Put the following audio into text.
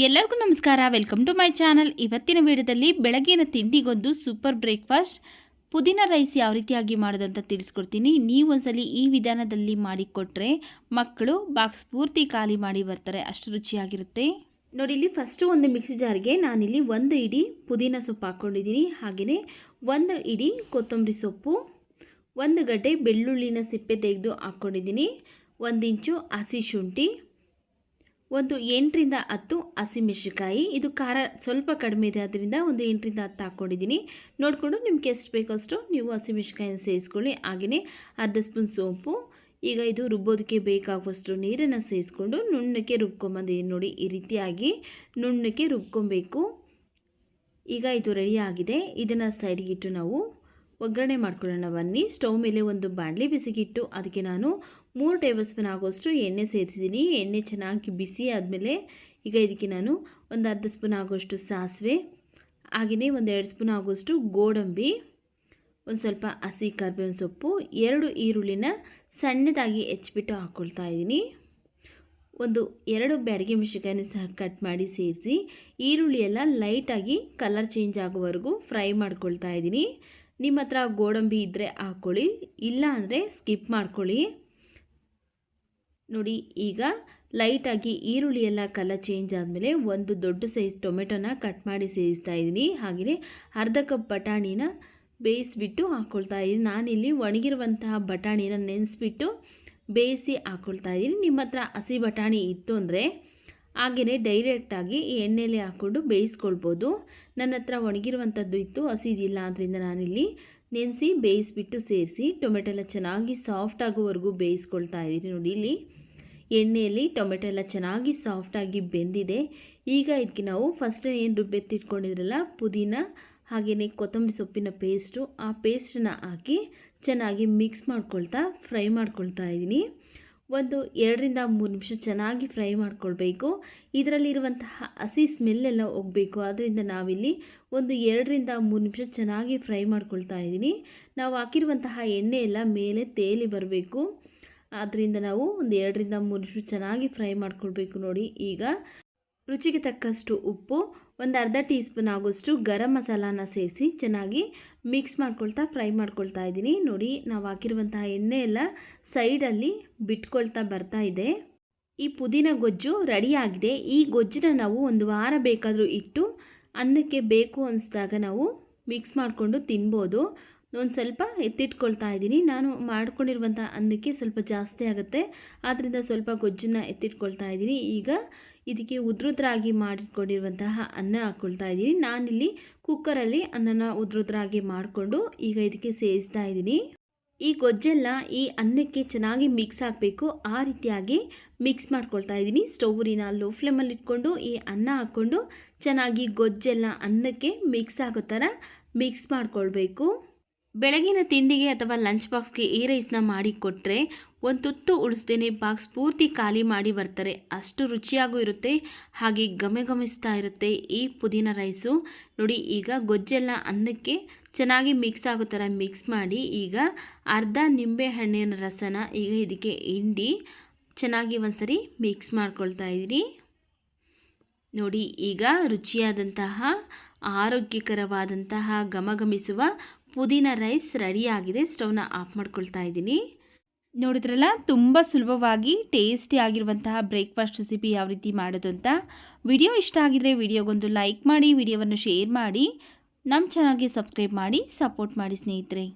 ಎಲ್ಲರಿಗೂ ನಮಸ್ಕಾರ. Welcome to my channel ಇವತ್ತಿನ ವಿಡಿಯೋದಲ್ಲಿ ಬೆಳಗಿನ ತಿಂಡಿಗೊಂದು ಸೂಪರ್ ಬ್ರೇಕ್ಫಾಸ್ಟ್ ಪುದೀನ ರೈಸ್ ಯಾವ ರೀತಿಯಾಗಿ ಮಾಡೋದು ಅಂತ ತಿಳಿಸ್ಕೊಡ್ತೀನಿ. ನೀವು ಒಂದ್ಸಲಿ ಈ ವಿಧಾನದಲ್ಲಿ ಮಾಡಿಕೊಟ್ರೆ ಮಕ್ಕಳು ಬಾಕ್ಸ್ ಪೂರ್ತಿ ಖಾಲಿ ಮಾಡಿ ಬರ್ತಾರೆ. ಅಷ್ಟು ರುಚಿಯಾಗಿರುತ್ತೆ. ನೋಡಿ, ಇಲ್ಲಿ ಫಸ್ಟು ಒಂದು ಮಿಕ್ಸಿ ಜಾರ್ಗೆ ನಾನಿಲ್ಲಿ ಒಂದು ಇಡಿ ಪುದೀನ ಸೊಪ್ಪು ಹಾಕ್ಕೊಂಡಿದ್ದೀನಿ. ಹಾಗೆಯೇ ಒಂದು ಇಡಿ ಕೊತ್ತಂಬರಿ ಸೊಪ್ಪು, ಒಂದು ಗಡ್ಡೆ ಬೆಳ್ಳುಳ್ಳಿನ ಸಿಪ್ಪೆ ತೆಗೆದು ಹಾಕ್ಕೊಂಡಿದ್ದೀನಿ. ಒಂದಿಂಚು ಹಸಿ ಶುಂಠಿ ಒಂದು ಎಂಟರಿಂದ ಹತ್ತು ಹಸಿಮೆಣಸಿಕಾಯಿ ಇದು ಖಾರ ಸ್ವಲ್ಪ ಕಡಿಮೆ ಇದೆ ಅದರಿಂದ ಒಂದು ಎಂಟರಿಂದ ಹತ್ತು ಹಾಕ್ಕೊಂಡಿದ್ದೀನಿ. ನೋಡಿಕೊಂಡು ನಿಮ್ಗೆ ಎಷ್ಟು ಬೇಕಷ್ಟು ನೀವು ಹಸಿಮೆಣಸಿಕಾಯಿನ ಸೇರಿಸ್ಕೊಳ್ಳಿ. ಹಾಗೆಯೇ ಅರ್ಧ ಸ್ಪೂನ್ ಸೋಂಪು. ಈಗ ಇದು ರುಬ್ಬೋದಕ್ಕೆ ಬೇಕಾಗುವಷ್ಟು ನೀರನ್ನು ಸೇರಿಸ್ಕೊಂಡು ನುಣ್ಣಕ್ಕೆ ರುಬ್ಕೊಂಬಂದಿದ್ದೀನಿ ನೋಡಿ, ಈ ರೀತಿಯಾಗಿ ನುಣ್ಣಕ್ಕೆ ರುಬ್ಕೊಬೇಕು. ಈಗ ಇದು ರೆಡಿ ಆಗಿದೆ. ಇದನ್ನು ಸೈಡ್ಗಿಟ್ಟು ನಾವು ಒಗ್ಗರಣೆ ಮಾಡ್ಕೊಳ್ಳೋಣ ಬನ್ನಿ. ಸ್ಟವ್ ಮೇಲೆ ಒಂದು ಬಾಣಲಿ ಬಿಸಿಗಿಟ್ಟು, ಅದಕ್ಕೆ ನಾನು ಮೂರು ಟೇಬಲ್ ಸ್ಪೂನ್ ಆಗೋಷ್ಟು ಎಣ್ಣೆ ಸೇರಿಸಿದ್ದೀನಿ. ಎಣ್ಣೆ ಚೆನ್ನಾಗಿ ಬಿಸಿ ಆದಮೇಲೆ ಈಗ ಇದಕ್ಕೆ ನಾನು ಒಂದು ಅರ್ಧ ಸ್ಪೂನ್ ಆಗೋಷ್ಟು ಸಾಸಿವೆ, ಹಾಗೆಯೇ ಒಂದು ಎರಡು ಸ್ಪೂನ್ ಆಗೋಷ್ಟು ಗೋಡಂಬಿ, ಒಂದು ಸ್ವಲ್ಪ ಹಸಿ ಕರ್ಬೇವಿನ ಸೊಪ್ಪು, ಎರಡು ಈರುಳ್ಳಿನ ಸಣ್ಣದಾಗಿ ಹೆಚ್ಚಿಬಿಟ್ಟು ಹಾಕ್ಕೊಳ್ತಾ ಇದ್ದೀನಿ. ಒಂದು ಎರಡು ಬ್ಯಾಡಿಗೆ ಮೆಣಸಿನ್ಕಾಯನ್ನು ಸಹ ಕಟ್ ಮಾಡಿ ಸೇರಿಸಿ, ಈರುಳ್ಳಿ ಎಲ್ಲ ಲೈಟಾಗಿ ಕಲರ್ ಚೇಂಜ್ ಆಗೋವರೆಗೂ ಫ್ರೈ ಮಾಡ್ಕೊಳ್ತಾ ಇದ್ದೀನಿ. ನಿಮ್ಮ ಹತ್ರ ಗೋಡಂಬಿ ಇದ್ದರೆ ಹಾಕ್ಕೊಳ್ಳಿ ಇಲ್ಲ ಅಂದರೆ ಸ್ಕಿಪ್ ಮಾಡ್ಕೊಳ್ಳಿ. ನೋಡಿ, ಈಗ ಲೈಟಾಗಿ ಈರುಳ್ಳಿ ಎಲ್ಲ ಕಲರ್ ಚೇಂಜ್ ಆದಮೇಲೆ ಒಂದು ದೊಡ್ಡ ಸೈಜ್ ಟೊಮೆಟೊನ ಕಟ್ ಮಾಡಿ ಸೇರಿಸ್ತಾ ಇದ್ದೀನಿ. ಹಾಗೆಯೇ ಅರ್ಧ ಕಪ್ ಬಟಾಣಿನ ಬೇಯಿಸ್ಬಿಟ್ಟು ಹಾಕ್ಕೊಳ್ತಾ ಇದ್ದೀನಿ. ನಾನಿಲ್ಲಿ ಒಣಗಿರುವಂತಹ ಬಟಾಣಿನ ನೆನೆಸ್ಬಿಟ್ಟು ಬೇಯಿಸಿ ಹಾಕ್ಕೊಳ್ತಾ ಇದ್ದೀನಿ. ನಿಮ್ಮ ಹತ್ರ ಹಸಿ ಬಟಾಣಿ ಇತ್ತು ಅಂದರೆ ಹಾಗೆಯೇ ಡೈರೆಕ್ಟಾಗಿ ಈ ಎಣ್ಣೆಯಲ್ಲಿ ಹಾಕ್ಕೊಂಡು ಬೇಯಿಸ್ಕೊಳ್ಬೋದು. ನನ್ನ ಹತ್ರ ಒಣಗಿರುವಂಥದ್ದು ಇತ್ತು, ಹಸಿದಿಲ್ಲ ಆದ್ದರಿಂದ ನಾನಿಲ್ಲಿ ನೆನೆಸಿ ಬೇಯಿಸ್ಬಿಟ್ಟು ಸೇರಿಸಿ ಟೊಮೆಟೊ ಎಲ್ಲ ಚೆನ್ನಾಗಿ ಸಾಫ್ಟ್ ಆಗೋವರೆಗೂ ಬೇಯಿಸ್ಕೊಳ್ತಾ ಇದ್ದೀನಿ ನೋಡಿ ಇಲ್ಲಿ. ಎಣ್ಣೆಯಲ್ಲಿ ಟೊಮೆಟೊ ಎಲ್ಲ ಚೆನ್ನಾಗಿ ಸಾಫ್ಟಾಗಿ ಬೆಂದಿದೆ. ಈಗ ಇದಕ್ಕೆ ನಾವು ಫಸ್ಟ್ ಏನು ರುಬ್ಬೆತ್ತಿಟ್ಕೊಂಡಿದ್ರಲ್ಲ ಪುದೀನ ಹಾಗೆಯೇ ಕೊತ್ತಂಬರಿ ಸೊಪ್ಪಿನ ಪೇಸ್ಟು ಆ ಪೇಸ್ಟನ್ನ ಹಾಕಿ ಚೆನ್ನಾಗಿ ಮಿಕ್ಸ್ ಮಾಡ್ಕೊಳ್ತಾ ಫ್ರೈ ಮಾಡ್ಕೊಳ್ತಾ ಇದ್ದೀನಿ. ಒಂದು ಎರಡರಿಂದ ಮೂರು ನಿಮಿಷ ಚೆನ್ನಾಗಿ ಫ್ರೈ ಮಾಡ್ಕೊಳ್ಬೇಕು. ಇದರಲ್ಲಿರುವಂತಹ ಹಸಿ ಸ್ಮೆಲ್ಲೆಲ್ಲ ಹೋಗಬೇಕು. ಆದ್ದರಿಂದ ನಾವಿಲ್ಲಿ ಒಂದು ಎರಡರಿಂದ ಮೂರು ನಿಮಿಷ ಚೆನ್ನಾಗಿ ಫ್ರೈ ಮಾಡ್ಕೊಳ್ತಾ ಇದ್ದೀನಿ. ನಾವು ಹಾಕಿರುವಂತಹ ಎಣ್ಣೆ ಎಲ್ಲ ಮೇಲೆ ತೇಲಿ ಬರಬೇಕು. ಆದ್ದರಿಂದ ನಾವು ಒಂದು ಎರಡರಿಂದ ಮೂರು ನಿಮಿಷ ಚೆನ್ನಾಗಿ ಫ್ರೈ ಮಾಡ್ಕೊಳ್ಬೇಕು ನೋಡಿ ಈಗ. ರುಚಿಗೆ ತಕ್ಕಷ್ಟು ಉಪ್ಪು, ಒಂದು ಅರ್ಧ ಟೀ ಸ್ಪೂನ್ ಆಗೋಷ್ಟು ಗರಂ ಮಸಾಲಾನ ಸೇರಿಸಿ ಚೆನ್ನಾಗಿ ಮಿಕ್ಸ್ ಮಾಡ್ಕೊಳ್ತಾ ಫ್ರೈ ಮಾಡ್ಕೊಳ್ತಾ ಇದ್ದೀನಿ. ನೋಡಿ, ನಾವು ಹಾಕಿರುವಂತಹ ಎಣ್ಣೆ ಎಲ್ಲ ಸೈಡಲ್ಲಿ ಬಿಟ್ಕೊಳ್ತಾ ಬರ್ತಾ ಇದೆ. ಈ ಪುದೀನ ಗೊಜ್ಜು ರೆಡಿಯಾಗಿದೆ ಈ ಗೊಜ್ಜನ್ನ ನಾವು ಒಂದು ವಾರ ಬೇಕಾದರೂ ಇಟ್ಟು, ಅನ್ನಕ್ಕೆ ಬೇಕು ಅನಿಸಿದಾಗ ನಾವು ಮಿಕ್ಸ್ ಮಾಡಿಕೊಂಡು ತಿನ್ಬೋದು. ಒಂದು ಸ್ವಲ್ಪ ಎತ್ತಿಟ್ಕೊಳ್ತಾ ಇದ್ದೀನಿ. ನಾನು ಮಾಡ್ಕೊಂಡಿರುವಂಥ ಅನ್ನಕ್ಕೆ ಸ್ವಲ್ಪ ಜಾಸ್ತಿ ಆಗುತ್ತೆ. ಆದ್ದರಿಂದ ಸ್ವಲ್ಪ ಗೊಜ್ಜನ್ನು ಎತ್ತಿಟ್ಕೊಳ್ತಾ ಇದ್ದೀನಿ. ಈಗ ಇದಕ್ಕೆ ಉದ್ರುದ್ರಾಗಿ ಮಾಡಿಟ್ಕೊಂಡಿರುವಂತಹ ಅನ್ನ ಹಾಕ್ಕೊಳ್ತಾ ಇದ್ದೀನಿ. ನಾನಿಲ್ಲಿ ಕುಕ್ಕರಲ್ಲಿ ಅನ್ನನ ಉದ್ರುದ್ರಾಗಿ ಮಾಡಿಕೊಂಡು ಈಗ ಇದಕ್ಕೆ ಸೇರಿಸ್ತಾ ಇದ್ದೀನಿ. ಈ ಗೊಜ್ಜೆಲ್ಲ ಈ ಅನ್ನಕ್ಕೆ ಚೆನ್ನಾಗಿ ಮಿಕ್ಸ್ ಆಗಬೇಕು. ಆ ರೀತಿಯಾಗಿ ಮಿಕ್ಸ್ ಮಾಡ್ಕೊಳ್ತಾ ಇದ್ದೀನಿ. ಸ್ಟೌರಿನ ಲೋ ಫ್ಲೇಮಲ್ಲಿ ಇಟ್ಕೊಂಡು ಈ ಅನ್ನ ಹಾಕ್ಕೊಂಡು ಚೆನ್ನಾಗಿ ಗೊಜ್ಜೆಲ್ಲ ಅನ್ನಕ್ಕೆ ಮಿಕ್ಸ್ ಆಗೋ ಥರ ಮಿಕ್ಸ್ ಮಾಡ್ಕೊಳ್ಬೇಕು. ಬೆಳಗಿನ ತಿಂಡಿಗೆ ಅಥವಾ ಲಂಚ್ ಬಾಕ್ಸ್ಗೆ ಈ ರೈಸ್ನ ಮಾಡಿ ಕೊಟ್ಟರೆ ಒಂದು ತುತ್ತು ಉಳಿಸ್ದೇನೆ ಬಾಕ್ಸ್ ಪೂರ್ತಿ ಖಾಲಿ ಮಾಡಿ ಬರ್ತಾರೆ. ಅಷ್ಟು ರುಚಿಯಾಗೂ ಇರುತ್ತೆ, ಹಾಗೆ ಗಮೆ ಘಮಿಸ್ತಾ ಇರುತ್ತೆ ಈ ಪುದೀನ ರೈಸು ನೋಡಿ, ಈಗ ಗೊಜ್ಜೆಲ್ಲ ಅನ್ನಕ್ಕೆ ಚೆನ್ನಾಗಿ ಮಿಕ್ಸ್ ಆಗೋ ಥರ ಮಿಕ್ಸ್ ಮಾಡಿ ಈಗ ಅರ್ಧ ನಿಂಬೆ ಹಣ್ಣಿನ ರಸನ ಈಗ ಇದಕ್ಕೆ ಹಿಂಡಿ ಚೆನ್ನಾಗಿ ಒಂದ್ಸರಿ ಮಿಕ್ಸ್ ಮಾಡ್ಕೊಳ್ತಾ ಇದ್ದೀರಿ ನೋಡಿ, ಈಗ ರುಚಿಯಾದಂತಹ, ಆರೋಗ್ಯಕರವಾದಂತಹ ಘಮಘಮಿಸುವ ಪುದೀನ ರೈಸ್ ರೆಡಿಯಾಗಿದೆ, ಸ್ಟವ್ನ ಆಫ್ ಮಾಡ್ಕೊಳ್ತಾ ಇದ್ದೀನಿ. ನೋಡಿದ್ರಲ್ಲ, ತುಂಬ ಸುಲಭವಾಗಿ ಟೇಸ್ಟಿ ಆಗಿರುವಂತಹ ಬ್ರೇಕ್ಫಾಸ್ಟ್ ರೆಸಿಪಿ ಯಾವ ರೀತಿ ಮಾಡೋದು ಅಂತ. ವಿಡಿಯೋ ಇಷ್ಟ ಆಗಿದ್ರೆ ವಿಡಿಯೋಗೊಂದು ಲೈಕ್ ಮಾಡಿ, ವಿಡಿಯೋವನ್ನು ಶೇರ್ ಮಾಡಿ, ನಮ್ಮ ಚಾನಲ್ಗೆ ಸಬ್ಸ್ಕ್ರೈಬ್ ಮಾಡಿ, ಸಪೋರ್ಟ್ ಮಾಡಿ ಸ್ನೇಹಿತರೆ.